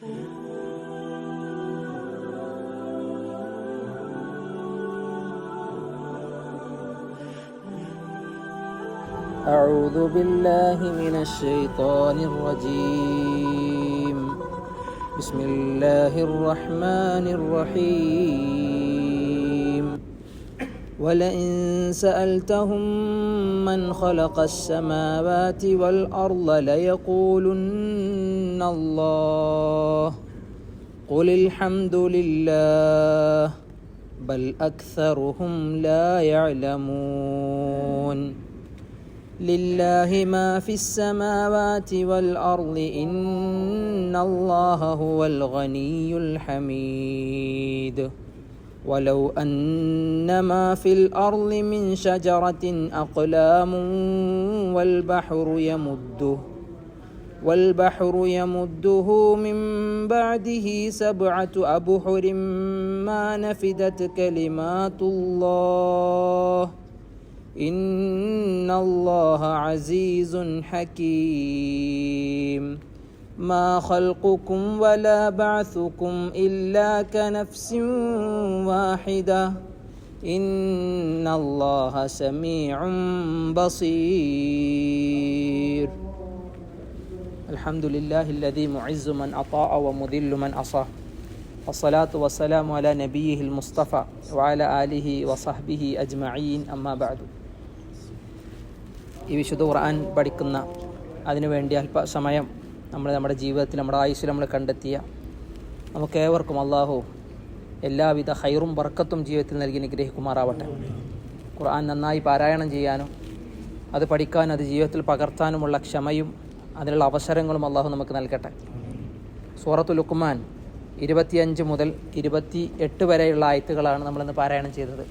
أعوذ بالله من الشيطان الرجيم. بسم الله الرحمن الرحيم. ولئن سألتهم من خلق السماوات والأرض ليقولن الله. قل الحمد لله بل أكثرهم لا يعلمون. لله ما في السماوات والأرض إن الله هو الغني الحميد. ولو أن ما في الأرض من شجرة أقلام والبحر يمده. والبحر يمده من بعده سبعة أبحر ما نفدت كلمات الله. إن الله عزيز حكيم. ما خلقكم ولا بعثكم إلا كنفس واحدة. إن الله سميع بصير. الحمد لله الذي معز من أطاع ومذل من أصاه والصلاة والسلام على نبيه المصطفى وعلى آله وصحبه أجمعين أما بعد ഈ വിശുദ്ധ ഖുർആൻ പഠിക്കുന്ന അതിനുവേണ്ടി അല്പസമയം നമ്മൾ നമ്മുടെ ജീവിതത്തിൽ നമ്മുടെ ആയുസ്സിൽ നമ്മൾ കണ്ടെത്തിയ നമുക്കേവർക്കും അള്ളാഹു എല്ലാവിധ ഹൈറും ബർക്കത്തും ജീവിതത്തിൽ നൽകി നിഗ്രഹിക്കുമാറാവട്ടെ ഖുർആൻ നന്നായി പാരായണം ചെയ്യാനും അത് പഠിക്കാനും അത് ജീവിതത്തിൽ പകർത്താനുമുള്ള ക്ഷമയും അതിനുള്ള അവസരങ്ങളും അള്ളാഹു നമുക്ക് നൽകട്ടെ. സൂറത്തു ലുക്കുമാൻ ഇരുപത്തിയഞ്ച് മുതൽ ഇരുപത്തി എട്ട് വരെയുള്ള ആയത്തുകളാണ് നമ്മളിന്ന് പാരായണം ചെയ്തത്.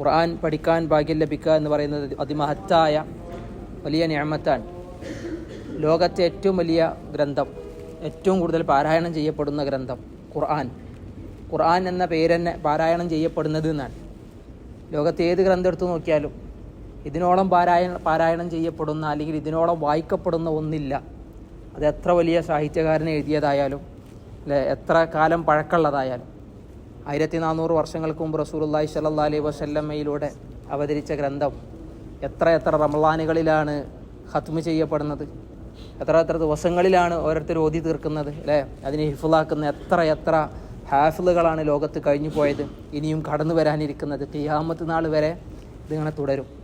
ഖുർആൻ പഠിക്കാൻ ഭാഗ്യം ലഭിക്കുക എന്ന് പറയുന്നത് അതിമഹത്തായ വലിയ ഞാമത്താണ് ലോകത്തെ ഏറ്റവും വലിയ ഗ്രന്ഥം ഏറ്റവും കൂടുതൽ പാരായണം ചെയ്യപ്പെടുന്ന ഗ്രന്ഥം ഖുർആൻ. ഖുർആൻ എന്ന പേര് പാരായണം ചെയ്യപ്പെടുന്നത് എന്നാണ്. ലോകത്തെ ഏത് ഗ്രന്ഥം എടുത്തു നോക്കിയാലും ഇതിനോളം പാരായണ പാരായണം ചെയ്യപ്പെടുന്ന അല്ലെങ്കിൽ ഇതിനോളം വായിക്കപ്പെടുന്ന ഒന്നില്ല. അത് എത്ര വലിയ സാഹിത്യകാരനെ എഴുതിയതായാലും അല്ലെ എത്ര കാലം പഴക്കമുള്ളതായാലും. ആയിരത്തി നാനൂറ് വർഷങ്ങൾക്ക് മുമ്പ് റസൂലുല്ലാഹി സല്ലാ അലൈ വസല്ലമ്മയിലൂടെ അവതരിച്ച ഗ്രന്ഥം എത്ര എത്ര റമളാനുകളിലാണ് ഹത്മ ചെയ്യപ്പെടുന്നത്. എത്ര എത്ര ദിവസങ്ങളിലാണ് ഓരോരുത്തർ ഓതി തീർക്കുന്നത് അല്ലേ. അതിനെ ഹിഫുലാക്കുന്ന എത്ര എത്ര ഹാഫിലുകളാണ് ലോകത്ത് കഴിഞ്ഞു പോയത് ഇനിയും കടന്നു വരാനിരിക്കുന്നത് കിയാമത്ത് നാൾ വരെ ഇതിങ്ങനെ തുടരും.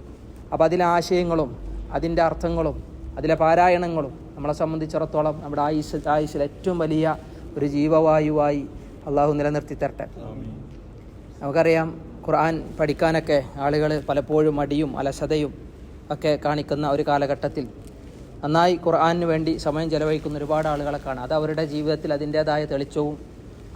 അപ്പോൾ അതിലെ ആശയങ്ങളും അതിന്റെ അർത്ഥങ്ങളും അതിലെ പാരായണങ്ങളും നമ്മളെ സംബന്ധിച്ചിടത്തോളം നമ്മുടെ ആയുസ് ആയുസ്സിൽ ഏറ്റവും വലിയ ഒരു ജീവവായുവായി അള്ളാഹു നിലനിർത്തി തരട്ടെ. നമുക്കറിയാം ഖുർആൻ പഠിക്കാനൊക്കെ ആളുകൾ പലപ്പോഴും മടിയും അലസതയും ഒക്കെ കാണിക്കുന്ന ഒരു കാലഘട്ടത്തിൽ നന്നായി ഖുർആാനിന് വേണ്ടി സമയം ചെലവഴിക്കുന്ന ഒരുപാട് ആളുകളെ കാണാം. അത് അവരുടെ ജീവിതത്തിൽ അതിന്റേതായ തെളിച്ചവും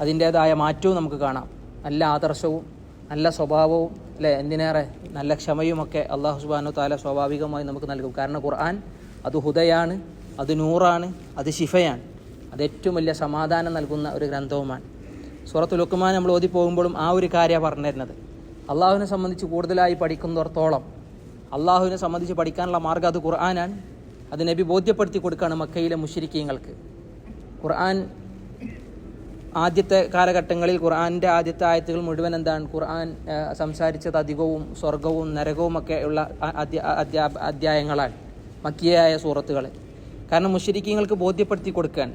അതിന്റേതായ മാറ്റവും നമുക്ക് കാണാം. നല്ല ആദർശവും നല്ല സ്വഭാവവും അല്ലേ? എന്തിനേറെ? നല്ല ക്ഷമയുമൊക്കെ അള്ളാഹു സുബാനു താല സ്വാഭാവികമായി നമുക്ക് നൽകും. കാരണം ഖുർആൻ അത് ഹുദയാണ് അത് നൂറാണ് അത് ശിഫയാണ്. അത് ഏറ്റവും വലിയ സമാധാനം നൽകുന്ന ഒരു ഗ്രന്ഥവുമാണ്. സൂറത്ത് ലുക്കുമാൻ നമ്മൾ ഓതി പോകുമ്പോഴും ആ ഒരു കാര്യമാണ് പറഞ്ഞിരുന്നത്. അള്ളാഹുവിനെ സംബന്ധിച്ച് കൂടുതലായി പഠിക്കുന്നിടത്തോളം അള്ളാഹുവിനെ സംബന്ധിച്ച് പഠിക്കാനുള്ള മാർഗം അത് ഖുർആനാണ്. അത് നബി ബോധ്യപ്പെടുത്തി കൊടുക്കുകയാണ് മക്കയിലെ മുഷരിക്കീങ്ങൾക്ക് ഖുർആൻ ആദ്യത്തെ കാലഘട്ടങ്ങളിൽ ഖുർആന്റെ ആദ്യത്തെ ആയത്തുകൾ മുഴുവൻ എന്താണ്? ഖുർആൻ സംസാരിച്ചത് അധികവും സ്വർഗവും നരകവും ഒക്കെ ഉള്ള അധ്യാ അധ്യായങ്ങളാണ് മക്കിയായ സൂറത്തുകൾ. കാരണം മുഷരിക്കീങ്ങൾക്ക് ബോധ്യപ്പെടുത്തി കൊടുക്കാൻ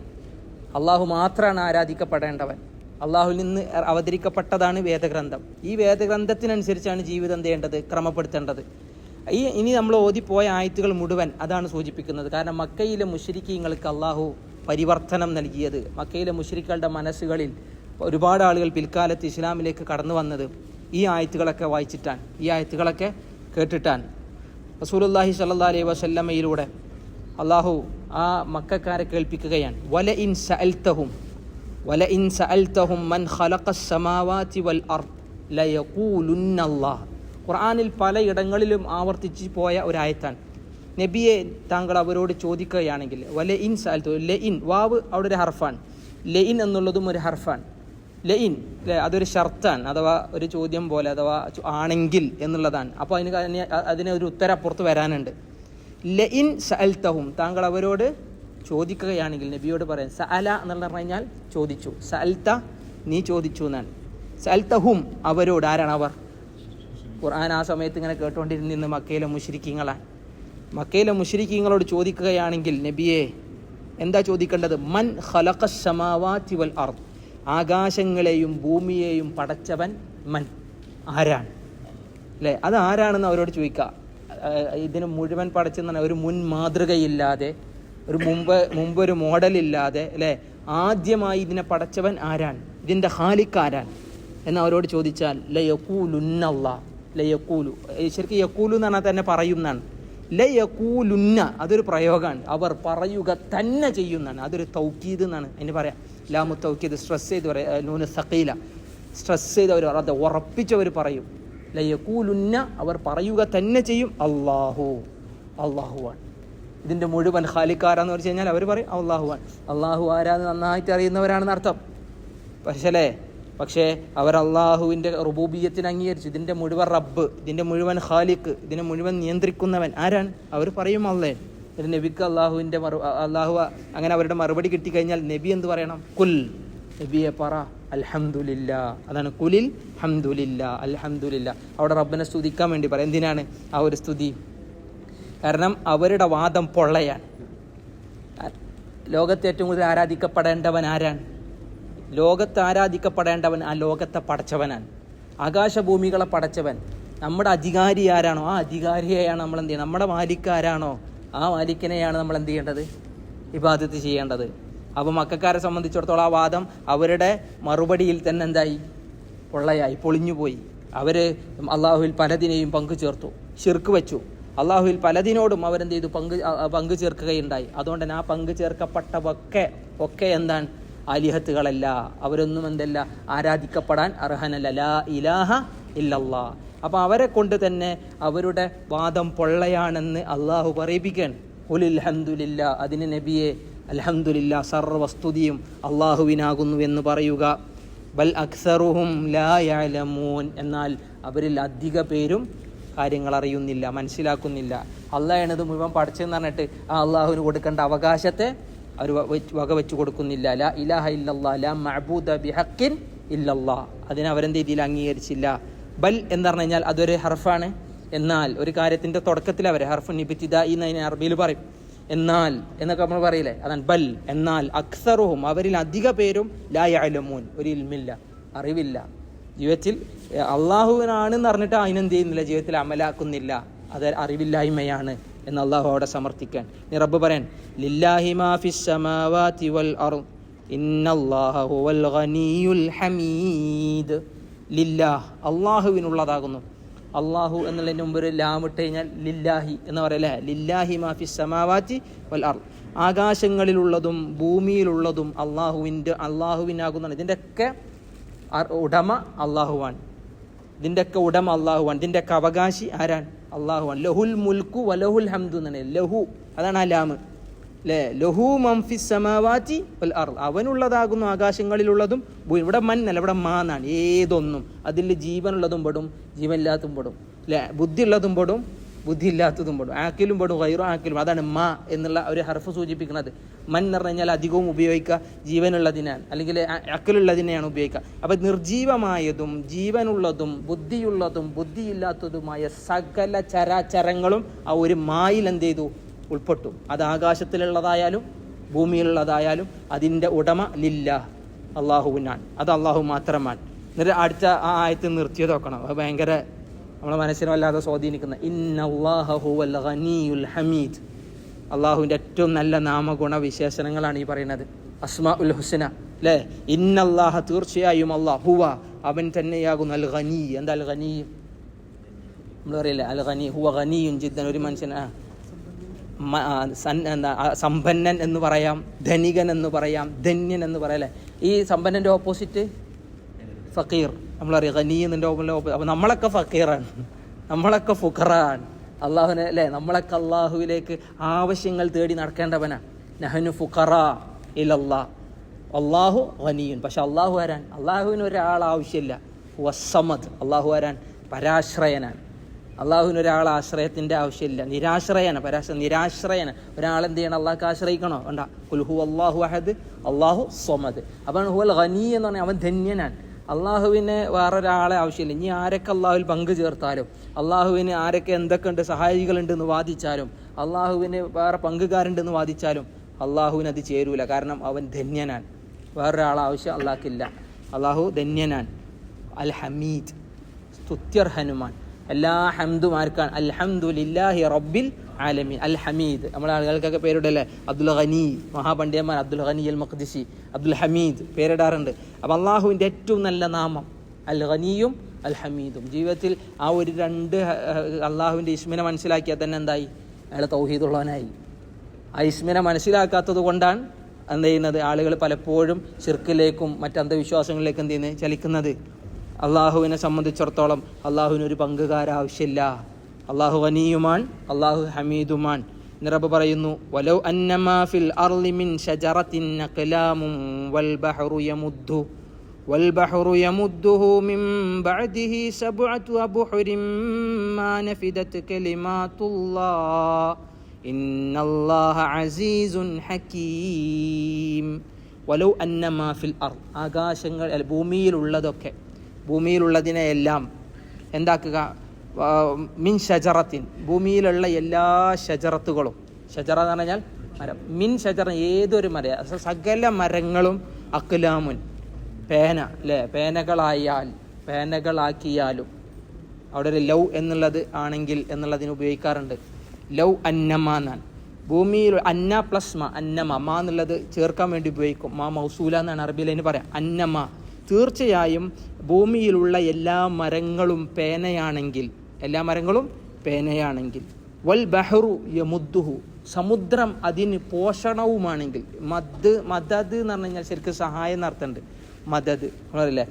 അള്ളാഹു മാത്രമാണ് ആരാധിക്കപ്പെടേണ്ടവൻ. അള്ളാഹുവിൽ നിന്ന് അവതരിക്കപ്പെട്ടതാണ് വേദഗ്രന്ഥം. ഈ വേദഗ്രന്ഥത്തിനനുസരിച്ചാണ് ജീവിതം ചെയ്യേണ്ടത്? ക്രമപ്പെടുത്തേണ്ടത്. ഈ ഇനി നമ്മൾ ഓതിപ്പോയ ആയത്തുകൾ മുഴുവൻ അതാണ് സൂചിപ്പിക്കുന്നത്. കാരണം മക്കയിലെ മുഷരിക്കീങ്ങൾക്ക് അള്ളാഹു പരിവർത്തനം നൽകിയത്. മക്കയിലെ മുഷരിക്കളുടെ മനസ്സുകളിൽ ഒരുപാട് ആളുകൾ പിൽക്കാലത്ത് ഇസ്ലാമിലേക്ക് കടന്നു വന്നത് ഈ ആയത്തുകളൊക്കെ വായിച്ചിട്ടാണ്. ഈ ആയത്തുകളൊക്കെ കേട്ടിട്ടാണ്. റസൂലുല്ലാഹി സല്ലാ അലൈഹി വസല്ലമയിലൂടെ അള്ളാഹു ആ മക്കാരെ കേൾപ്പിക്കുകയാണ്. വല ഇൻ സഅൽതഹും വല ഇൻ സഅൽതഹും മൻ ഖലഖ സമാവാതി വൽ അർദ് ലയഖൂലുന്നല്ലാഹ്. ഖുർആനിൽ പലയിടങ്ങളിലും ആവർത്തിച്ച് പോയ ഒരായത്താണ്. നബിയെ താങ്കൾ അവരോട് ചോദിക്കുകയാണെങ്കിൽ വലെ ഇൻ സാൽത്തു ലെ ഇൻ വാവ് അവിടെ ഒരു ഹർഫാണ് ലെ ഇൻ എന്നുള്ളതും ഒരു ഹർഫാണ് ലെ ഇൻ അല്ലേ അതൊരു ഷർത്താണ് അഥവാ ഒരു ചോദ്യം പോലെ അഥവാ ആണെങ്കിൽ എന്നുള്ളതാണ്. അപ്പോൾ അതിന് അതിന് ഒരു ഉത്തരം അപ്പുറത്ത് വരാനുണ്ട്. ലെ ഇൻ സഅൽത്തഹും താങ്കൾ അവരോട് ചോദിക്കുകയാണെങ്കിൽ നബിയോട് പറയാൻ സഅല എന്നുള്ള പറഞ്ഞു കഴിഞ്ഞാൽ ചോദിച്ചു. സഅൽത്ത നീ ചോദിച്ചു എന്നാണ്. സഅൽത്തഹും അവരോട് ആരാണ് അവർ? ഖുർആൻ ആ സമയത്ത് ഇങ്ങനെ കേട്ടുകൊണ്ടിരുന്ന മക്കയിലെ മുഷരിക്കീങ്ങളാണ് മക്കയിലെ മുഷരിക്കീങ്ങളോട് ചോദിക്കുകയാണെങ്കിൽ നബിയെ എന്താ ചോദിക്കേണ്ടത്? മൻ ഖലഖ സമാവാത്തി വൽ അർദ്. ആകാശങ്ങളെയും ഭൂമിയെയും പടച്ചവൻ മൻ. ആരാണ്? അല്ലേ? അത് ആരാണെന്ന് അവരോട് ചോദിക്കുക. ഇതിന് മുഴുവൻ പടച്ചെന്നാണ് ഒരു മുൻ മാതൃകയില്ലാതെ ഒരു മുമ്പ് മുമ്പ് ഒരു മോഡലില്ലാതെ അല്ലേ? ആദ്യമായി ഇതിനെ പടച്ചവൻ ആരാണ്? ഇതിന്റെ ഹാലിക്കാരാൻ എന്ന് അവരോട് ചോദിച്ചാൽ ലയക്കൂലുന്നല്ല ലയക്കൂലു ശരിക്കും യക്കൂലു എന്ന് പറഞ്ഞാൽ തന്നെ പറയുന്നതാണ് ലയക്കൂലുന്ന അതൊരു പ്രയോഗമാണ് അവർ പറയുക തന്നെ ചെയ്യുന്നതാണ്. അതൊരു തൗക്കീദ് എന്നാണ് അതിന് പറയാം. ലാമു തൗക്കീദ് സ്ട്രെസ് ചെയ്ത് പറയാം നൂന് സഖീല. സ്ട്രെസ് ചെയ്ത് അവർ അത് ഉറപ്പിച്ചവർ പറയും. ലയകൂലുന്ന അവർ പറയുക തന്നെ ചെയ്യും. അള്ളാഹു അള്ളാഹുവാണ് ഇതിന്റെ മുഴുവൻ ഖാലിക്കാരാന്ന് വെച്ച് കഴിഞ്ഞാൽ അവർ പറയും അള്ളാഹുവാൻ അള്ളാഹു ആരാന്ന് നന്നായിട്ട് അറിയുന്നവരാണെന്ന് അർത്ഥം. പക്ഷേ പക്ഷേ അവർ അള്ളാഹുവിന്റെ റുബൂബിയത്തിന് അംഗീകരിച്ചു. ഇതിന്റെ മുഴുവൻ റബ്ബ് ഇതിന്റെ മുഴുവൻ ഖാലിക്ക് ഇതിനെ മുഴുവൻ നിയന്ത്രിക്കുന്നവൻ ആരാണ്? അവർ പറയും അള്ളേ. ഒരു നബിക്ക് അള്ളാഹുവിന്റെ മറു അള്ളാഹു അങ്ങനെ അവരുടെ മറുപടി കിട്ടിക്കഴിഞ്ഞാൽ നബി എന്ത് പറയണം? കുൽ നബിയെ പറ അൽഹംദുലില്ല. അതാണ് കുലിൽ ഹംദുലില്ല അൽഹംദുലില്ല. അവിടെ റബ്ബിനെ സ്തുതിക്കാൻ വേണ്ടി പറയാം. എന്തിനാണ് ആ ഒരു സ്തുതി? കാരണം അവരുടെ വാദം പൊള്ളയാണ്. ലോകത്ത് ഏറ്റവും കൂടുതൽ ആരാധിക്കപ്പെടേണ്ടവൻ ആരാണ്? ലോകത്ത് ആരാധിക്കപ്പെടേണ്ടവൻ ആ ലോകത്തെ പടച്ചവനാണ്. ആകാശഭൂമികളെ പടച്ചവൻ. നമ്മുടെ അധികാരി ആരാണോ? ആ അധികാരിയെയാണ് നമ്മൾ എന്ത് ചെയ്യുന്നത് നമ്മുടെ മാലിക്ക് ആരാണോ ആ മാലിക്കിനെയാണ് നമ്മൾ എന്ത് ചെയ്യേണ്ടത്? ഇബാദത്ത് ചെയ്യേണ്ടത്. അപ്പോൾ മക്കാരെ സംബന്ധിച്ചിടത്തോളം ആ വാദം അവരുടെ മറുപടിയിൽ തന്നെ എന്തായി? പൊള്ളയായി പൊളിഞ്ഞുപോയി. അവർ അള്ളാഹുവിൽ പലതിനെയും പങ്കു ചേർത്തു ശിർക്ക് വെച്ചു. അള്ളാഹുവിൽ പലതിനോടും അവരെന്ത് ചെയ്തു? പങ്ക് പങ്കു ചേർക്കുകയുണ്ടായി. അതുകൊണ്ട് തന്നെ ആ പങ്കു ചേർക്കപ്പെട്ടവൊക്കെ ഒക്കെ എന്താണ്? ആലിഹത്തുകളല്ല അവരൊന്നും എന്തല്ല ആരാധിക്കപ്പെടാൻ അർഹനല്ല. ലാ ഇലാഹ ഇല്ലല്ലാ. അപ്പോൾ അവരെ കൊണ്ട് തന്നെ അവരുടെ വാദം പൊള്ളയാണെന്ന് അള്ളാഹു പറയിപ്പിക്കുകയാണ്. ഉലിൽ ഹന്ദുലില്ല അതിന് നബിയെ അൽഹംദുലില്ല സർവസ്തുതിയും അള്ളാഹുവിനാകുന്നു എന്ന് പറയുക. ബൽ അക്സറുഹും ലാ യഅലമൂൻ എന്നാൽ അവരിൽ അധിക പേരും കാര്യങ്ങൾ അറിയുന്നില്ല മനസ്സിലാക്കുന്നില്ല. അള്ളാഹ് എന്നത് മുഴുവൻ പഠിച്ചെന്ന് പറഞ്ഞിട്ട് ആ അള്ളാഹുവിന് കൊടുക്കേണ്ട അവകാശത്തെ അവർ വക വെച്ച് കൊടുക്കുന്നില്ല. ലാ ഇലാഹ ഇല്ലല്ലാ ലാ മഅബൂദ ബിഹക്കിൻ ഇല്ലല്ലാ. അതിനെ അവരെന്ത് രീതിയിൽ അംഗീകരിച്ചില്ല. ബൽ എന്ന് പറഞ്ഞു കഴിഞ്ഞാൽ അതൊരു ഹർഫാണ്. എന്നാൽ ഒരു കാര്യത്തിന്റെ തുടക്കത്തിൽ അവർ ഹർഫ് നിബിത്തിദ എന്ന് അതിനെ അറബിയിൽ പറയും. എന്നാൽ എന്നൊക്കെ നമ്മൾ പറയില്ലേ? അതാണ് ബൽ. എന്നാൽ അക്സറുഹും അവരിൽ അധിക പേരും ലാ ഒരു ഇൽമില്ല. അറിവില്ല. ജീവിതത്തിൽ അള്ളാഹുവിനാണെന്ന് പറഞ്ഞിട്ട് അതിനെന്ത് ചെയ്യുന്നില്ല? ജീവിതത്തിൽ അമലാക്കുന്നില്ല. അത് അറിവില്ലായ്മയാണ്. എന്ന് അള്ളാഹു അവിടെ സമർത്ഥിക്കാൻ. നീ റബ്ബ് പറയാൻ ലില്ലാഹി മാ ഫിസ് സമാവാതി വൽ അർദ് ഇന്നല്ലാഹ ഹുവൽ ഗനിയുൽ ഹമീദ്. ലില്ലാഹ് അള്ളാഹുവിനുള്ളതാകുന്നു. അള്ളാഹു എന്നുള്ളതിന് മുമ്പ് ഒരു ലാമിട്ട് കഴിഞ്ഞാൽ ലില്ലാഹി എന്ന് പറയല്ലേ ലില്ലാഹി മാഫി സമാവാറ്റി വൽ അർ ആകാശങ്ങളിലുള്ളതും ഭൂമിയിലുള്ളതും അള്ളാഹുവിന്റെ അള്ളാഹുവിനാകുന്നതാണ്. ഇതിന്റെയൊക്കെ അർ- ഉടമ അള്ളാഹുവാണ്. ഇതിന്റെയൊക്കെ ഉടമ അള്ളാഹുവാണ്. ഇതിന്റെയൊക്കെ അവകാശി ആരാണ്? അള്ളാഹുവാൻ ലഹുൽ മുൽക്കു വലഹുൽ ഹംദു എന്നാണ്. ലഹു അതാണ് ആ ലാമ്. അല്ലേ ലഹു മംഫി സമാവാറ്റി വൽ അർ അവനുള്ളതാകുന്നു ആകാശങ്ങളിലുള്ളതും ഇവിടെ മൻ അല്ല ഇവിടെ മാ എന്നാണ്. ഏതൊന്നും. അതിൽ ജീവനുള്ളതും പെടും ജീവനില്ലാത്തതും പെടും. അല്ലേ ബുദ്ധിയുള്ളതും പെടും ബുദ്ധിയില്ലാത്തതും പെടും. ആക്കിലും പെടും വൈറോ ആക്കിലും. അതാണ് മാ എന്നുള്ള ഒരു ഹർഫ് സൂചിപ്പിക്കുന്നത്. മൻ എന്ന് പറഞ്ഞു കഴിഞ്ഞാൽ അധികവും ഉപയോഗിക്കുക ജീവനുള്ളതിനാണ് അല്ലെങ്കിൽ അക്കലുള്ളതിനെയാണ് ഉപയോഗിക്കുക. അപ്പം നിർജീവമായതും ജീവനുള്ളതും ബുദ്ധിയുള്ളതും ബുദ്ധിയില്ലാത്തതുമായ സകല ചരാചരങ്ങളും ആ ഒരു മായിൽ എന്ത് ചെയ്തു? ഉൾപ്പെട്ടു. അത് ആകാശത്തിലുള്ളതായാലും ഭൂമിയിലുള്ളതായാലും അതിന്റെ ഉടമ ലില്ല അള്ളാഹുവിനാണ്. അത് അള്ളാഹു മാത്രമാണ്. എന്നിട്ട് അടുത്ത ആ ആയത്ത് നിർത്തിയത് അത് ഭയങ്കര നമ്മളെ മനസ്സിനെ വല്ലാതെ സ്വാധീനിക്കുന്ന. ഇന്നല്ലാഹുവൽ ഖനിയുൽ ഹമീദ്. അള്ളാഹുവിന്റെ ഏറ്റവും നല്ല നാമഗുണ വിശേഷണങ്ങളാണ് ഈ പറയുന്നത്. അസ്മാ ഉൽ ഹുസന അല്ലേ ഇന്നല്ലാഹ തീർച്ചയായും അള്ളാഹ് ഹുവ അവൻ തന്നെയാകുന്നു അൽ ഖനി എന്താ അൽ ഖനി നമ്മൾ പറയില്ലേ? അൽ ഖനി ഹുവ ഖനിയും ജിദ്ദൻ. ഒരു മനുഷ്യൻ സമ്പന്നൻ എന്ന് പറയാം ധനികൻ എന്ന് പറയാം ധന്യൻ എന്ന് പറയല്ലേ ഈ സമ്പന്നന്റെ ഓപ്പോസിറ്റ് ഫക്കീർ. നമ്മളറിയാം ഖനി എന്നിന്റെ എന്നതിന്റെ ഓപ്പൺ അപ്പോൾ നമ്മളൊക്കെ ഫക്കീറാണ്. നമ്മളൊക്കെ ഫുഖറാണ്. അള്ളാഹുവിനെ അല്ലേ? നമ്മളൊക്കെ അള്ളാഹുവിലേക്ക് ആവശ്യങ്ങൾ തേടി നടക്കേണ്ടവനാണ് നഹനു ഫുഖറ ഇലല്ലാ. അള്ളാഹു ഖനിയുൻ പക്ഷെ അള്ളാഹു ആരാൻ അള്ളാഹുവിന് ഒരാൾ ആവശ്യമില്ല. വസമത് അള്ളാഹു വരാൻ പരാശ്രയനാണ്. അള്ളാഹുവിന് ഒരാൾ ആശ്രയത്തിന്റെ ആവശ്യമില്ല. നിരാശ്രയന പരാശ നിരാശ്രയന ഒരാളെന്ത് ചെയ്യണം? അള്ളാഹ്ക്ക് ആശ്രയിക്കണോ? വേണ്ട. കുൽഹു അള്ളാഹു അഹദ്. അള്ളാഹു സ്വമദ്. അപ്പം ഹുൽ ഖനി എന്ന് പറഞ്ഞാൽ അവൻ ധന്യനാണ്. അള്ളാഹുവിന് വേറൊരാളെ ആവശ്യമില്ല. ഇനി ആരൊക്കെ അള്ളാഹുവിൽ പങ്കു ചേർത്താലും അള്ളാഹുവിന് ആരൊക്കെ സഹായികളുണ്ട് എന്ന് വാദിച്ചാലും അള്ളാഹുവിന് വേറെ പങ്കുകാരുണ്ടെന്ന് വാദിച്ചാലും അള്ളാഹുവിന് അത് ചേരൂല. കാരണം അവൻ ധന്യനാണ്. വേറൊരാളെ ആവശ്യം അള്ളാഹ്ക്കില്ല. അള്ളാഹു ധന്യനാൻ അൽ ഹമീദ് സ്തുത്യർ ഹനുമാൻ എല്ലാ ഹംദും ആർക്കാണ് അൽഹംദുലില്ലാഹി റബ്ബിൽ ആലമീൻ. അൽ ഹമീദ് നമ്മുടെ ആളുകൾക്കൊക്കെ പേരിടല്ലേ? അബ്ദുൽ ഖനി മഹാപണ്ഡിതന്മാർ അബ്ദുൽ ഖനി അൽ മഖ്ദിസി അബ്ദുൽ ഹമീദ് പേരിടാറുണ്ട്. അപ്പം അള്ളാഹുവിന്റെ ഏറ്റവും നല്ല നാമം അൽ ഖനിയും അൽ ഹമീദും. ജീവിതത്തിൽ ആ ഒരു രണ്ട് അള്ളാഹുവിന്റെ ഇസ്മിനെ മനസ്സിലാക്കിയാൽ തന്നെ എന്തായി? അയാൾ തൗഹീദുള്ളവനായി. ആ ഇസ്മിനെ മനസ്സിലാക്കാത്തത് കൊണ്ടാണ് എന്ത് ചെയ്യുന്നത്? ആളുകൾ പലപ്പോഴും ചെറുക്കിലേക്കും മറ്റ് അന്ധവിശ്വാസങ്ങളിലേക്കും എന്ത് ചെയ്യുന്നത്? ചലിക്കുന്നത്. അള്ളാഹുവിനെ സംബന്ധിച്ചിടത്തോളം അള്ളാഹുവിന് ഒരു പങ്കുകാര ആവശ്യമില്ല. അള്ളാഹു വനിയുമാൻ അള്ളാഹു ഹമീദുമാൻ. നിറബ് പറയുന്നു വലൗ അന്നമാ ഫിൽ അർളി മിൻ ഷജറത്തിൻ അഖ്ലാമും വൽ ബഹറു യമുദ്ദു. വൽ ബഹറു യമുദ്ദുഹു മിൻ ബഅദിഹി സബ്അതു അബ്ഹുരിൻ മാ നഫിദത് കലിമാത്തുല്ലാഹ് ഇന്നല്ലാഹ അസീസുൻ ഹകീം വലൗ അന്നമാ ഫിൽ അർ ആകാശങ്ങൾ ഭൂമിയിലുള്ളതൊക്കെ ഭൂമിയിലുള്ളതിനെയെല്ലാം എന്താക്കുക? മിൻ ഷജറത്തിൻ ഭൂമിയിലുള്ള എല്ലാ ഷജറത്തുകളും ഷജറ എന്ന് പറഞ്ഞാൽ മരം. മിൻ ഷജറ ഏതൊരു മര സകല മരങ്ങളും അക്ലാമുൻ. പേന അല്ലേ പേനകളായാൽ പേനകളാക്കിയാലും. അവിടെ ഒരു ലൗ എന്നുള്ളത് ആണെങ്കിൽ എന്നുള്ളതിന് ഉപയോഗിക്കാറുണ്ട്. ലൗ അന്നമ എന്നാണ്. ഭൂമിയിൽ അന്ന പ്ലസ് മ അന്നമ. മ എന്നുള്ളത് ചേർക്കാൻ വേണ്ടി ഉപയോഗിക്കും. മാ മൗസൂല എന്നാണ് അറബിയിൽ അതിന് പറയാം. അന്നമ. തീർച്ചയായും ഭൂമിയിലുള്ള എല്ലാ മരങ്ങളും പേനയാണെങ്കിൽ എല്ലാ മരങ്ങളും പേനയാണെങ്കിൽ വൽ ബഹ്റു യമുദ്ദുഹു സമുദ്രം അതിന് പോഷണവുമാണെങ്കിൽ മദ് മദത് എന്ന് പറഞ്ഞു കഴിഞ്ഞാൽ ശരിക്കും സഹായം നടത്തുന്നുണ്ട് മദത് നമ്മളറിയില്ലേ?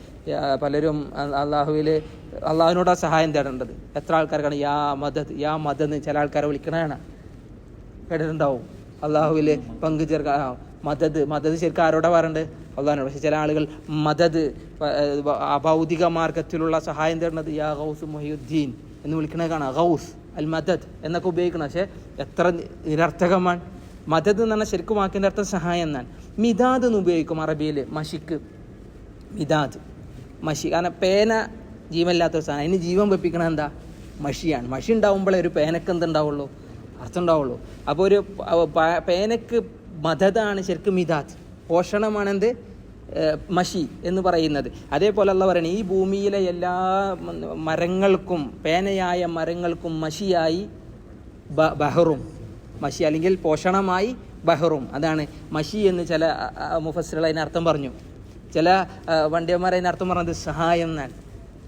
പലരും അള്ളാഹുവിൽ അള്ളാഹുവിനോടാ സഹായം തേടേണ്ടത്. എത്ര ആൾക്കാർക്കാണ്? യാ മദത് യാ മദന്ന് ചില ആൾക്കാരെ വിളിക്കണതാണ് കേട്ടിട്ടുണ്ടാവും. അള്ളാഹുവിൽ പങ്കു ചേർക്കാൻ ആ, മദത് മദത് ശരിക്കും ആരോടാ പറയണ്ട്? അള്ളഹാനോട് പക്ഷെ ചില ആളുകൾ മദത് അഭൗതിക മാർഗത്തിലുള്ള സഹായം തരുന്നത് യാ ഗൗസ് മൊഹിയുദ്ദീൻ എന്ന് വിളിക്കണത് കാണാം. ഗൗസ് അൽ മദത് എന്നൊക്കെ ഉപയോഗിക്കണം പക്ഷേ എത്ര നിരർത്ഥകമാണ്. മദത് എന്ന് പറഞ്ഞാൽ ശരിക്കും വാക്കിന്റെ അർത്ഥം സഹായം എന്നാണ്. മിതാദ് എന്ന് ഉപയോഗിക്കും അറബിയിൽ. മഷിക്ക്. മിതാദ് മഷി. കാരണം പേന ജീവനില്ലാത്ത ഒരു സാധനം. അതിന് ജീവൻ വെപ്പിക്കണത് എന്താ? മഷിയാണ്. മഷി ഉണ്ടാവുമ്പോഴേ ഒരു പേനക്ക് എന്തുണ്ടാവുള്ളൂ? അർത്ഥം ഉണ്ടാവുള്ളൂ. അപ്പോൾ ഒരു പേനക്ക് മദതാണ് ശരിക്കും മിതാദ് പോഷണമാണെന്ത്? മഷി എന്ന് പറയുന്നത്. അതേപോലെ അല്ല ഈ ഭൂമിയിലെ എല്ലാ മരങ്ങൾക്കും പേനയായ മരങ്ങൾക്കും മഷിയായി ബഹറും. മഷി അല്ലെങ്കിൽ പോഷണമായി ബഹറും. അതാണ് മഷി എന്ന് ചില മുഫസ്സികൾ അതിനർത്ഥം പറഞ്ഞു. ചില വണ്ടിയന്മാർ അതിനർത്ഥം പറഞ്ഞത് സഹായം എന്നാണ്.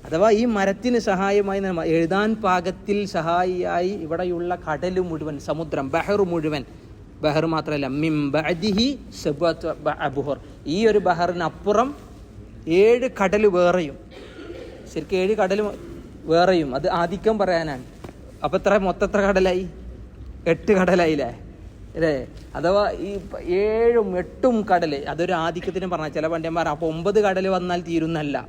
അഥവാ ഈ മരത്തിന് സഹായമായി എഴുതാൻ പാകത്തിൽ സഹായിയായി ഇവിടെയുള്ള കടൽ മുഴുവൻ സമുദ്രം ബഹറു മുഴുവൻ ബഹർ മാത്രമല്ല മിം ബഅദിഹി സബ്അത്ത് ബ- ഈ ഒരു ബഹറിനപ്പുറം ഏഴ് കടൽ വേറെയും. ശരിക്കും ഏഴ് കടൽ വേറെയും. അത് ആധിക്യം പറയാനാണ്. അപ്പം എത്ര മൊത്തം എത്ര കടലായി? എട്ട് കടലായില്ലേ? അല്ലേ? അഥവാ ഈ ഏഴും എട്ടും കടൽ അതൊരു ആധിക്യത്തിന് പറഞ്ഞ ചില പണ്ഡിയന്മാർ അപ്പോൾ ഒമ്പത് കടൽ വന്നാൽ തീരുന്നല്ല.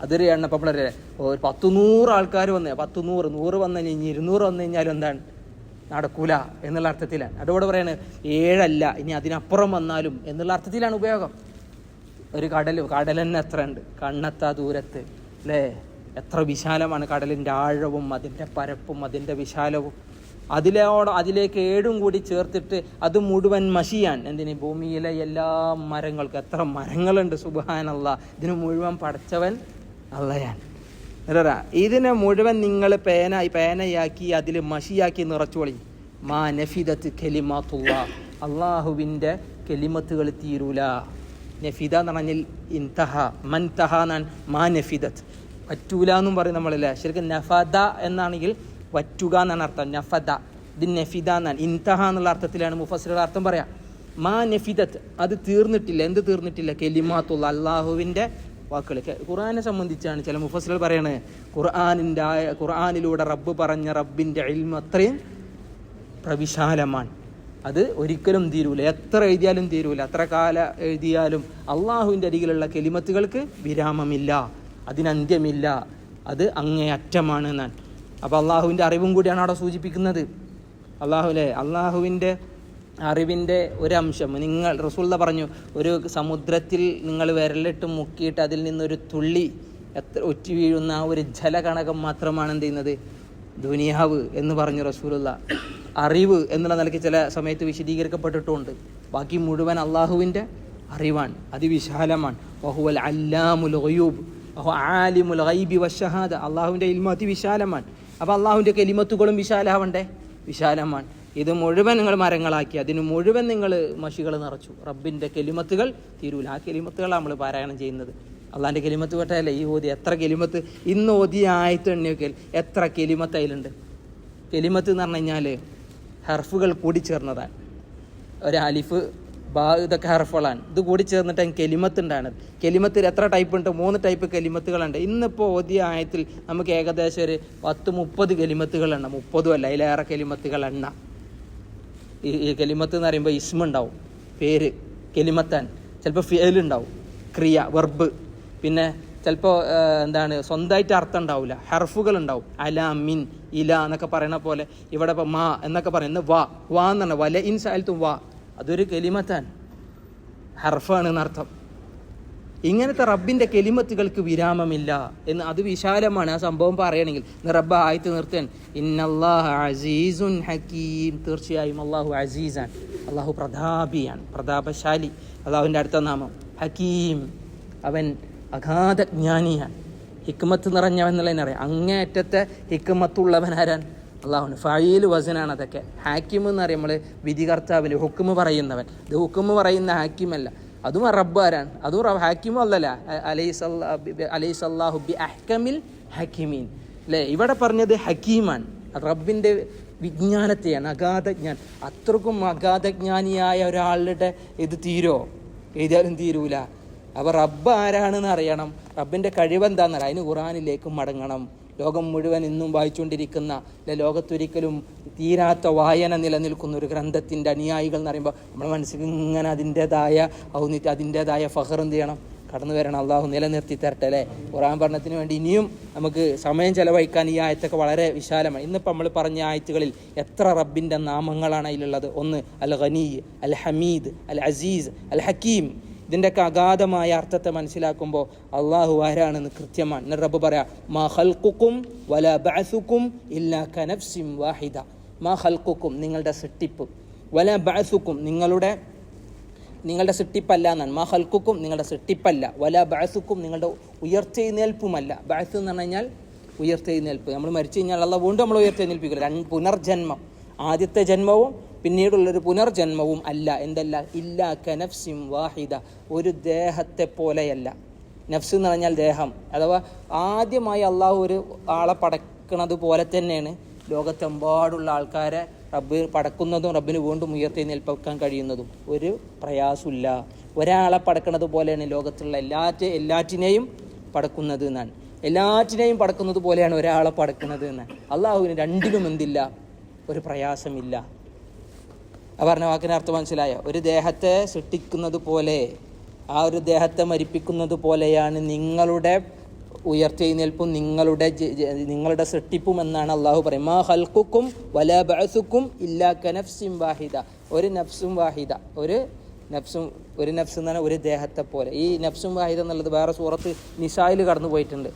അതൊരു എണ്ണപ്പപ്പളരെ ഒരു പത്തുനൂറ് ആൾക്കാർ വന്നേ പത്തുനൂറ് നൂറ് വന്നു കഴിഞ്ഞാൽ ഇരുന്നൂറ് വന്നു കഴിഞ്ഞാൽ എന്താണ്? നടക്കൂല എന്നുള്ള അർത്ഥത്തിലാണ്. അതോടെ പറയാണ് ഏഴല്ല ഇനി അതിനപ്പുറം വന്നാലും എന്നുള്ള അർത്ഥത്തിലാണ് ഉപയോഗം. ഒരു കടൽ കടൽ തന്നെ എത്ര ഉണ്ട്? കണ്ണെത്താ ദൂരത്ത് അല്ലേ? എത്ര വിശാലമാണ് കടലിന്റെ ആഴവും അതിന്റെ പരപ്പും അതിന്റെ വിശാലവും. അതിലോട് അതിലേക്ക് ഏഴും കൂടി ചേർത്തിട്ട് അത് മുഴുവൻ മഷിയാൻ എന്തിന്? ഭൂമിയിലെ എല്ലാ മരങ്ങൾക്കും എത്ര മരങ്ങളുണ്ട് സുബാനല്ല ഇതിന് മുഴുവൻ പടച്ചവൻ ഇല്ലടാ ഇതിനെ മുഴുവൻ നിങ്ങൾ പേന പേനയാക്കി അതിൽ മഷിയാക്കി നിറച്ചോളി മാ നഫിദത്ത് കെലിമാത്തുള്ള. അള്ളാഹുവിന്റെ കെലിമത്തുകൾ തീരൂല. നഫിദ എന്ന് പറഞ്ഞാൽ ഇൻതഹ മൻതഹ എന്നാണ് മാ നഫിദത്ത്. വറ്റൂല എന്നും പറയും നമ്മളല്ലേ. ശരിക്കും നഫദ എന്നാണെങ്കിൽ വറ്റുക എന്നാണ് അർത്ഥം. നഫദ ഇത് നഫിദ എന്നാണ് ഇൻതഹ എന്നുള്ള അർത്ഥത്തിലാണ് മുഫസിലുടെ അർത്ഥം പറയാം. മാ നഫിദത്ത് അത് തീർന്നിട്ടില്ല. എന്ത് തീർന്നിട്ടില്ല? കെലിമാത്തുള്ള. അള്ളാഹുവിന്റെ വാക്കുകൾ ഖുർആാനെ സംബന്ധിച്ചാണ് ചില മുഫസിലുകൾ പറയണത് ഖുർആാനിന്റെ ആയ ഖുർആാനിലൂടെ റബ്ബ് പറഞ്ഞ റബ്ബിന്റെ ഇൽമ അത്രയും പ്രവിശാലമാണ്. അത് ഒരിക്കലും തീരൂല. എത്ര എഴുതിയാലും തീരൂല. എത്ര കാല എഴുതിയാലും അള്ളാഹുവിന്റെ അരികിലുള്ള കെലിമത്തുകൾക്ക് വിരാമമില്ല. അതിനന്ത്യമില്ല. അത് അങ്ങേയറ്റമാണ് എന്നാണ്. അപ്പോൾ അള്ളാഹുവിന്റെ അറിവും കൂടിയാണ് അവിടെ സൂചിപ്പിക്കുന്നത്. അള്ളാഹുലെ അള്ളാഹുവിന്റെ അറിവിന്റെ ഒരംശം. നിങ്ങൾ റസൂള്ള പറഞ്ഞു ഒരു സമുദ്രത്തിൽ നിങ്ങൾ വിരലിട്ട് മുക്കിയിട്ട് അതിൽ നിന്നൊരു തുള്ളി എത്ര ഒറ്റ വീഴുന്ന ആ ഒരു ജലകണകം മാത്രമാണ് എന്ത് ചെയ്യുന്നത്? ദുനിയാവ് എന്ന് പറഞ്ഞു റസൂലുള്ള അറിവ് എന്നുള്ള നിലയ്ക്ക് ചില സമയത്ത് വിശദീകരിക്കപ്പെട്ടിട്ടുമുണ്ട് ബാക്കി മുഴുവൻ അള്ളാഹുവിന്റെ അറിവാണ്. അതിവിശാലമാണ്. വഹുവൽ അല്ലാമുൽ ഒയൂബ് ആലിമുൽ ഐബി വഷഹാദ അള്ളാഹുവിന്റെ ഇൽമ അതിവിശാലമാണ്. അപ്പോൾ അള്ളാഹുവിന്റെ കെലിമത്തുകളും വിശാലാവണ്ടേ വിശാലമാണ്. ഇത് മുഴുവൻ നിങ്ങൾ മരങ്ങളാക്കി അതിന് മുഴുവൻ നിങ്ങൾ മഷികൾ നിറച്ചു. റബ്ബിന്റെ കെലിമത്തുകൾ തീരൂല. ആ കെലിമത്തുകളാണ് നമ്മൾ പാരായണം ചെയ്യുന്നത്. അള്ളാന്റെ കെലിമത്ത് കേട്ടല്ലേ ഈ ഓതി? എത്ര കെലിമത്ത്? ഇന്ന് ഓതി ആയത്ത് എണ്ണിയൊക്കെ എത്ര കെലിമത്ത് അതിലുണ്ട്? കെലിമത്ത് എന്ന് പറഞ്ഞു കഴിഞ്ഞാൽ ഹർഫുകൾ കൂടി ചേർന്നതാണ് ഒരു അലിഫ് ബാ ഇതൊക്കെ ഹർഫുകളാണ്. ഇത് കൂടി ചേർന്നിട്ട് കെലിമത്ത് ഉണ്ടാണ് കെലിമത്തിൽ എത്ര ടൈപ്പ് ഉണ്ട്? മൂന്ന് ടൈപ്പ് കെലിമത്തുകളുണ്ട്. ഇന്നിപ്പോൾ ഓതി ആയത്തിൽ നമുക്ക് ഏകദേശം ഒരു പത്ത് മുപ്പത് കെലിമത്തുകൾ എണ്ണ മുപ്പതും അല്ല അതിലേറെ കെലിമത്തുകൾ എണ്ണ ഈ കെലിമത്ത് എന്ന് പറയുമ്പോൾ ഇസ്മ ഉണ്ടാവും. പേര് കെലിമത്താൻ. ചിലപ്പോൾ ഫിയൽ ഉണ്ടാവും. ക്രിയ വെർബ്. പിന്നെ ചിലപ്പോൾ എന്താണ് സ്വന്തമായിട്ട് അർത്ഥം ഉണ്ടാവില്ല ഹർഫുകൾ ഉണ്ടാവും. അല മിൻ ഇല എന്നൊക്കെ പറയണ പോലെ ഇവിടെ ഇപ്പോൾ മാ എന്നൊക്കെ പറയുന്നത് വാ വാ എന്നാണ് വല ഇൻ സാലത്തും വാ. അതൊരു കെലിമത്താൻ. ഹർഫാണ് എന്നർത്ഥം. ഇങ്ങനത്തെ റബ്ബിന്റെ കെലിമത്തുകൾക്ക് വിരാമമില്ല എന്ന് അത് വിശാലമാണ്. ആ സംഭവം പറയണമെങ്കിൽ റബ്ബ ആയത്ത് നിർത്തൻ. ഇന്നല്ലാഹ് ഹക്കീം. തീർച്ചയായും അള്ളാഹു അസീസാൻ അള്ളാഹു പ്രതാപിയാണ് പ്രതാപശാലി. അള്ളാഹുവിന്റെ അടുത്ത നാമം ഹക്കീം. അവൻ അഗാധ ജ്ഞാനിയാണ് ഹിക്മത്ത് നിറഞ്ഞവൻ എന്നുള്ളതിനറിയാം അങ്ങേയറ്റത്തെ ഹിക്മത്തുള്ളവൻ ആരാൻ അള്ളാഹുന് ഫയീൽ വസനാണ് അതൊക്കെ. ഹാക്കിം എന്ന് പറയുമ്പോൾ വിധികർത്താവിന് ഹുക്കുമ് പറയുന്നവൻ. ഇത് ഹുക്കുമ് പറയുന്ന ഹാക്കിമല്ല. അതും റബ്ബ് ആരാണ്? അതും ഹാക്കിമും അല്ലല്ല അലൈസ് ബി അഹ്കമിൽ ഹക്കിമീൻ. അല്ലേ ഇവിടെ പറഞ്ഞത് ഹക്കീമാണ്. റബ്ബിന്റെ വിജ്ഞാനത്തെയാണ് അഗാധജ്ഞാൻ. അത്രക്കും അഗാധജ്ഞാനിയായ ഒരാളുടെ ഇത് തീരോ? എഴുതിയാലും തീരൂല. അപ്പോൾ റബ്ബ് ആരാണെന്ന് അറിയണം. റബ്ബിന്റെ കഴിവെന്താണെന്നറിയാം അതിന് ഖുറാനിലേക്ക് മടങ്ങണം. ലോകം മുഴുവൻ ഇന്നും വായിച്ചുകൊണ്ടിരിക്കുന്ന ലോകത്തൊരിക്കലും തീരാത്ത വായന നിലനിൽക്കുന്ന ഒരു ഗ്രന്ഥത്തിന്റെ അനുയായികൾ എന്ന് പറയുമ്പോൾ നമ്മുടെ മനസ്സിൽ ഇങ്ങനെ അതിന്റെതായ ഔന്നിറ്റ് അതിന്റെതായ ഫഹർ എന്ത് ചെയ്യണം? കടന്നു വരണം. അള്ളാഹു നിലനിർത്തി തരട്ടെ അല്ലേ? ഖുറാൻ പഠനത്തിന് വേണ്ടി ഇനിയും നമുക്ക് സമയം ചെലവഴിക്കാൻ ഈ ആയത്തൊക്കെ വളരെ വിശാലമാണ്. ഇന്നിപ്പോൾ നമ്മൾ പറഞ്ഞ ആയത്തുകളിൽ എത്ര റബ്ബിന്റെ നാമങ്ങളാണ് അതിലുള്ളത്? ഒന്ന് അൽ ഖനീ അൽ ഹമീദ് അൽ അസീസ് അൽ ഹക്കീം ഇതിന്റെയൊക്കെ അഗാധമായ അർത്ഥത്തെ മനസ്സിലാക്കുമ്പോൾ അള്ളാഹു ആരാണെന്ന് കൃത്യമാണ്. എന്നിട്ട് റബ്ബ് പറയാ മാ ഹൽക്കുക്കും വല ബാസുക്കും ഇല്ലാ കനഫ്സിം വാഹിദ. മാ ഹൽക്കുക്കും നിങ്ങളുടെ സൃഷ്ടിപ്പ്. വല ബാസുക്കും നിങ്ങളുടെ നിങ്ങളുടെ സൃഷ്ടിപ്പല്ല എന്നാണ്. മാ ഹൽക്കുക്കും നിങ്ങളുടെ സൃഷ്ടിപ്പല്ല. വല ബാസുക്കും നിങ്ങളുടെ ഉയർത്തെഴുന്നേൽപ്പുമല്ല. ബാസ് എന്ന് പറഞ്ഞു കഴിഞ്ഞാൽ ഉയർത്തെഴുന്നേൽപ്പ്. നമ്മൾ മരിച്ചു കഴിഞ്ഞാൽ അള്ള വീണ്ടും നമ്മൾ ഉയർത്തെഴുന്നേൽപ്പിക്കില്ല പുനർജന്മം. ആദ്യത്തെ ജന്മവും പിന്നീടുള്ളൊരു പുനർജന്മവും അല്ല. എന്തല്ല? ഇല്ലാ കനഫ്സിം വാഹിദ. ഒരു ദേഹത്തെ പോലെയല്ല. നഫ്സ് എന്ന് പറഞ്ഞാൽ ദേഹം. അഥവാ ആദ്യമായി അള്ളാഹു ഒരു ആളെ പടക്കുന്നത് പോലെ തന്നെയാണ് ലോകത്തെമ്പാടുള്ള ആൾക്കാരെ റബ്ബ് പടക്കുന്നതും റബ്ബിന് വീണ്ടും ഉയർത്തി നിൽപ്പിക്കാൻ കഴിയുന്നതും. ഒരു പ്രയാസമില്ല ഒരാളെ പടക്കുന്നത് പോലെയാണ് ലോകത്തുള്ള എല്ലാറ്റ എല്ലാറ്റിനെയും പടക്കുന്നത് എന്നാണ്. എല്ലാറ്റിനെയും പടക്കുന്നത് പോലെയാണ് ഒരാളെ പടക്കുന്നത് എന്നാണ്. അള്ളാഹുവിന് രണ്ടിലും എന്തില്ല? ഒരു പ്രയാസമില്ല. ആ പറഞ്ഞ വാക്കിന് അർത്ഥം മനസ്സിലായോ ഒരു ദേഹത്തെ സൃഷ്ടിക്കുന്നത് പോലെ ആ ഒരു ദേഹത്തെ മരിപ്പിക്കുന്നത് പോലെയാണ് നിങ്ങളുടെ ഉയർത്തെഴുന്നേൽപ്പും നിങ്ങളുടെ നിങ്ങളുടെ സൃഷ്ടിപ്പും എന്നാണ് അള്ളാഹു പറയും മാ ഹൽക്കുക്കും വല ബഅസുക്കും ഇല്ലാ കനഫ്സിം വാഹിദ. ഒരു നഫ്സും വാഹിദ ഒരു നഫ്സും ഒരു നഫ്സ് എന്ന് പറഞ്ഞാൽ ഒരു ദേഹത്തെ പോലെ. ഈ നഫ്സും വാഹിദ എന്നുള്ളത് വേറെ സൂറത്ത് നിസായിൽ കടന്നു പോയിട്ടുണ്ട്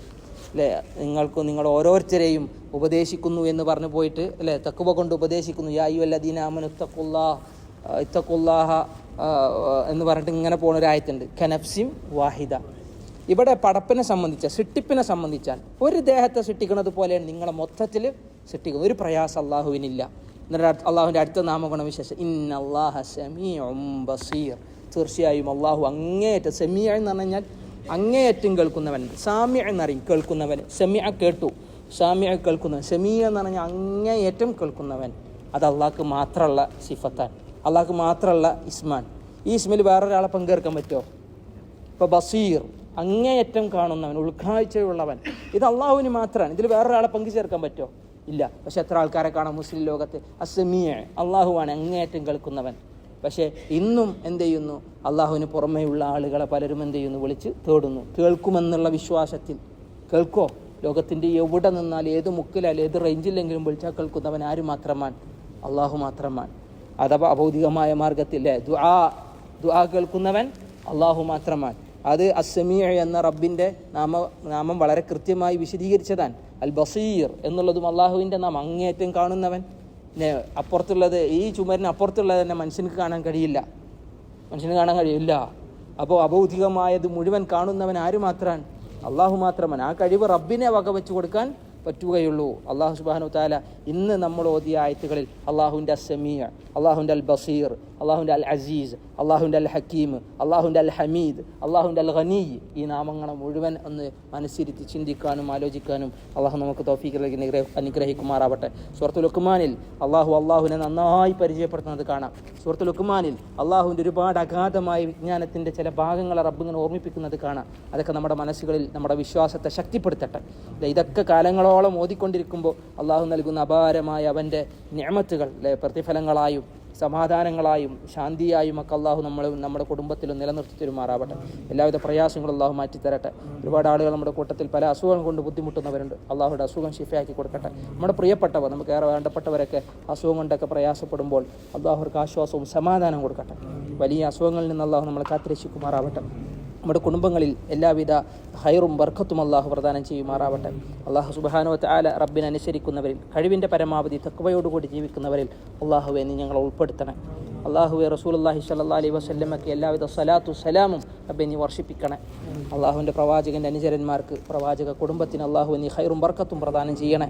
അല്ലേ നിങ്ങൾക്ക് നിങ്ങൾ ഓരോരുത്തരെയും ഉപദേശിക്കുന്നു എന്ന് പറഞ്ഞു പോയിട്ട് അല്ലേ തക്കുവ കൊണ്ട് ഉപദേശിക്കുന്നു. യാ അയ്യു അല്ലദീന അമനു ഇത്തഖുല്ലാ ഇത്തഖുല്ലാഹ എന്ന് പറഞ്ഞിട്ട് ഇങ്ങനെ പോണ ഒരു ആയത്തുണ്ട്. ഖനഫ്സിം വാഹിദ. ഇവിടെ പടപ്പിനെ സംബന്ധിച്ച സിട്ടിപ്പിനെ സംബന്ധിച്ചാൽ ഒരു ദേഹത്തെ സൃഷ്ടിക്കുന്നത് പോലെയാണ് നിങ്ങളെ മൊത്തത്തിൽ സൃഷ്ടിക്കുന്നത്. ഒരു പ്രയാസം അള്ളാഹുവിനില്ല. എന്നിട്ട് അള്ളാഹുവിന്റെ അടുത്ത നാമഗുണ വിശേഷം. ഇന്നല്ലാഹ സമീഉം ബസീർ. തീർച്ചയായും അള്ളാഹു അങ്ങേയറ്റം സെമിയ എന്ന് പറഞ്ഞു കഴിഞ്ഞാൽ അങ്ങേയറ്റം കേൾക്കുന്നവൻ സാമ്യ എന്നറിയും കേൾക്കുന്നവൻ. സെമിയ കേട്ടു. സാമ്യ കേൾക്കുന്നവൻ സെമിയ എന്ന് പറഞ്ഞാൽ അങ്ങേയറ്റം കേൾക്കുന്നവൻ. അത് അള്ളാഹ്ക്ക് മാത്രമുള്ള സിഫത്താൻ. അള്ളാഹ്ക്ക് മാത്രമുള്ള ഇസ്മാൻ. ഈ ഇസ്മിൽ വേറൊരാളെ പങ്കേർക്കാൻ പറ്റുമോ? ഇപ്പോൾ ബസീർ അങ്ങേയറ്റം കാണുന്നവൻ ഉൾക്കാഴ്ചയുള്ളവൻ. ഇത് അള്ളാഹുവിന് മാത്രമാണ്. ഇതിൽ വേറൊരാളെ പങ്കു ചേർക്കാൻ പറ്റുമോ? ഇല്ല. പക്ഷെ എത്ര ആൾക്കാരെ കാണാം മുസ്ലിം ലോകത്ത്? അസമിയ അള്ളാഹുവാണ് അങ്ങേയറ്റം കേൾക്കുന്നവൻ. പക്ഷേ ഇന്നും എന്ത് ചെയ്യുന്നു? അള്ളാഹുവിന് പുറമേയുള്ള ആളുകളെ പലരും എന്ത് ചെയ്യുന്നു? വിളിച്ച് തേടുന്നു. കേൾക്കുമെന്നുള്ള വിശ്വാസത്തിൽ. കേൾക്കോ? ലോകത്തിന്റെ എവിടെ നിന്നാൽ ഏത് മുക്കിലാൽ ഏത് റേഞ്ചില്ലെങ്കിലും വിളിച്ചാൽ കേൾക്കുന്നവൻ ആര് മാത്രമാണ്? അള്ളാഹു മാത്രമാണ്. അഥവാ അഭൗതികമായ മാർഗത്തിലെ ദുആ ദുആ കേൾക്കുന്നവൻ അള്ളാഹു മാത്രമാണ്. അത് അസമീ എന്ന റബ്ബിന്റെ നാമ നാമം വളരെ കൃത്യമായി വിശദീകരിച്ചതാണ്. അൽ ബസീർ എന്നുള്ളതും അള്ളാഹുവിന്റെ നാം അങ്ങേയറ്റം കാണുന്നവൻ. അപ്പുറത്തുള്ളത് ഈ ചുമരിന് അപ്പുറത്തുള്ളത് തന്നെ മനുഷ്യന് കാണാൻ കഴിയില്ല. മനുഷ്യന് കാണാൻ കഴിയില്ല. അപ്പോൾ അബൗദ്ധികമായത് മുഴുവൻ കാണുന്നവൻ ആര് മാത്രമാണ് അള്ളാഹു മാത്രമാണ്. ആ കഴിവ് റബ്ബിനെ വകവെച്ച് കൊടുക്കാൻ പറ്റുകയുള്ളൂ. അള്ളാഹു സുബാനു താല ഇന്ന് നമ്മൾ ഓതിയ ആയത്തുകളിൽ അള്ളാഹുവിന്റെ അസമീയ അള്ളാഹുവിന്റെ അൽ ബസീർ അള്ളാഹുവിന്റെ അൽ അസീസ് അള്ളാഹുവിന്റെ അൽ ഹക്കീം അള്ളാഹുവിന്റെ അൽ ഹമീദ് അള്ളാഹുവിന്റെ അൽ ഖനീ ഈ നാമങ്ങളെ മുഴുവൻ ഒന്ന് മനസ്സിരുത്തി ചിന്തിക്കാനും ആലോചിക്കാനും അള്ളാഹു നമുക്ക് തോഫീക്ക് നിഗ്രഹ അനുഗ്രഹിക്കുമാറാവട്ടെ. സുഹൃത്തു ലുക്കുമാനിൽ അള്ളാഹു അള്ളാഹുവിനെ നന്നായി പരിചയപ്പെടുത്തുന്നത് കാണാം. സുഹൃത്തു ലുക്കുമാനിൽ അള്ളാഹുവിന്റെ ഒരുപാട് അഗാധമായ വിജ്ഞാനത്തിന്റെ ചില ഭാഗങ്ങളെ റബ്ബിങ്ങനെ ഓർമ്മിപ്പിക്കുന്നത് കാണാം. അതൊക്കെ നമ്മുടെ മനസ്സുകളിൽ നമ്മുടെ വിശ്വാസത്തെ ശക്തിപ്പെടുത്തട്ടെ. ഇതൊക്കെ ഇതൊക്കെ കാലങ്ങളോളം ഓതിക്കൊണ്ടിരിക്കുമ്പോൾ അള്ളാഹു നൽകുന്ന അപാരമായ അവന്റെ ഞാമത്തുകൾ അല്ലെ? പ്രതിഫലങ്ങളായും സമാധാനങ്ങളായും ശാന്തിയായും ഒക്കെ അള്ളാഹു നമ്മൾ നമ്മുടെ കുടുംബത്തിലും നിലനിർത്തി തരുമാറാവട്ടെ എല്ലാവിധ പ്രയാസങ്ങളും അള്ളാഹു മാറ്റിത്തരട്ടെ. ഒരുപാട് ആളുകൾ നമ്മുടെ കൂട്ടത്തിൽ പല അസുഖം കൊണ്ട് ബുദ്ധിമുട്ടുന്നവരുണ്ട്. അള്ളാഹുയുടെ അസുഖം ശിഫയാക്കി കൊടുക്കട്ടെ. നമ്മുടെ പ്രിയപ്പെട്ടവർ നമുക്ക് ഏറെ വേണ്ടപ്പെട്ടവരൊക്കെ അസുഖം കൊണ്ടൊക്കെ പ്രയാസപ്പെടുമ്പോൾ അള്ളാഹുർക്ക് ആശ്വാസവും സമാധാനം കൊടുക്കട്ടെ. വലിയ അസുഖങ്ങളിൽ നിന്ന് അള്ളാഹു നമ്മളെ കാത്തിരക്ഷിക്കുമാറാവട്ടെ. നമ്മുടെ കുടുംബങ്ങളിൽ എല്ലാവിധ ഹൈറും ബർക്കത്തും അള്ളാഹു പ്രദാനം ചെയ്യുമാറാവട്ടെ. അള്ളാഹു സുബാനുവത്ത് ആല റബ്ബിനെ അനുസരിക്കുന്നവരിൽ കഴിവിന്റെ പരമാവധി തക്കവയോടുകൂടി ജീവിക്കുന്നവരിൽ അള്ളാഹുവെ നീ ഞങ്ങളെ ഉൾപ്പെടുത്തണേ. അള്ളാഹുവെ റസൂലുള്ളാഹി സ്വല്ലല്ലാഹി അലൈഹി വസല്ലമക്ക് എല്ലാവിധ സലാത്തു സലാമും റബ്ബെ നീ വർഷിപ്പിക്കണേ. അള്ളാഹുവിന്റെ പ്രവാചകന്റെ അനുചരന്മാർക്ക് പ്രവാചക കുടുംബത്തിന് അള്ളാഹു നീ ഹൈറും ബർക്കത്തും പ്രദാനം ചെയ്യണേ.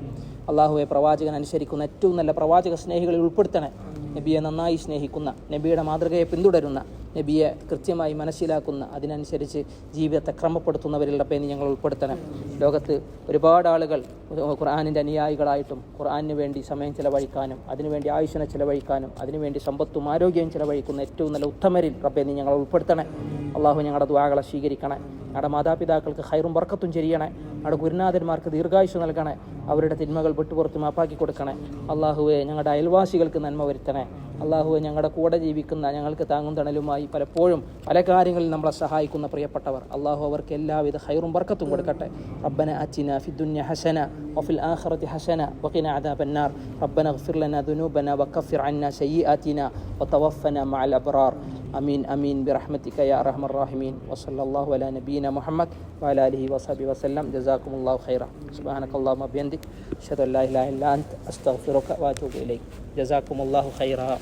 അള്ളാഹുവെ പ്രവാചകൻ അനുസരിക്കുന്ന ഏറ്റവും നല്ല പ്രവാചക സ്നേഹികളിൽ ഉൾപ്പെടുത്തണേ. നബിയെ നന്നായി സ്നേഹിക്കുന്ന നബിയുടെ മാതൃകയെ പിന്തുടരുന്ന നബിയെ കൃത്യമായി മനസ്സിലാക്കുന്ന അതിനനുസരിച്ച് ജീവിതത്തെ ക്രമപ്പെടുത്തുന്നവരിൽ പേര് ഞങ്ങൾ ഉൾപ്പെടുത്തണം. ലോകത്ത് ഒരുപാട് ആളുകൾ ഖുർആാനിന്റെ അനുയായികളായിട്ടും ഖുർആാനിന് വേണ്ടി സമയം ചിലവഴിക്കാനും അതിനുവേണ്ടി ആയുഷനെ ചിലവഴിക്കാനും അതിനുവേണ്ടി സമ്പത്തും ആരോഗ്യവും ചിലവഴിക്കുന്ന ഏറ്റവും നല്ല ഉത്തമരിൽ റബ്ബെ നീ ഞങ്ങൾ ഉൾപ്പെടുത്തണേ. അള്ളാഹു ഞങ്ങളുടെ ദ്വാകളെ സ്വീകരിക്കണേ. ഞങ്ങളുടെ മാതാപിതാക്കൾക്ക് ഹൈറും ബർക്കത്തും ചെയ്യണേ. ഞങ്ങളുടെ ഗുരുനാഥന്മാർക്ക് ദീർഘായുസ് നൽകണേ. അവരുടെ തിന്മകൾ വിട്ടുപുറത്ത് മാപ്പാക്കി കൊടുക്കണേ. അള്ളാഹുവെ ഞങ്ങളുടെ അയൽവാസികൾക്ക് നന്മ വരുത്തണേ. അള്ളാഹു ഞങ്ങളുടെ കൂടെ ജീവിക്കുന്ന ഞങ്ങൾക്ക് താങ്ങും തണലുമായി പലപ്പോഴും പല കാര്യങ്ങളിൽ നമ്മളെ സഹായിക്കുന്ന പ്രിയപ്പെട്ടവർ. അള്ളാഹു അവർക്ക് എല്ലാവിധ ഹൈറും വർക്കത്തും കൊടുക്കട്ടെ. റബ്ബന അച്ചിന ഫിദ്ദുന്യ ഹസന വഫിൽ ആഖിറതി ഹസന വഖിന അദാബന്നാർ. റബ്ബന ഗഫിർ ലനാ ദുനൂബന വകഫിർ അന്നാ സയ്യിആതിന വതവഫന മഅൽ അബ്റാർ. أمين أمين. برحمتك يا أرحم الراحمين. وصلى الله على نبينا محمد وعلى آله وصحبه وسلم. جزاكم الله خيرا. سبحانك اللهم وبحمدك. أشهد أن لا إله إلا أنت. أستغفرك وأتوب إليك. جزاكم الله خيرا.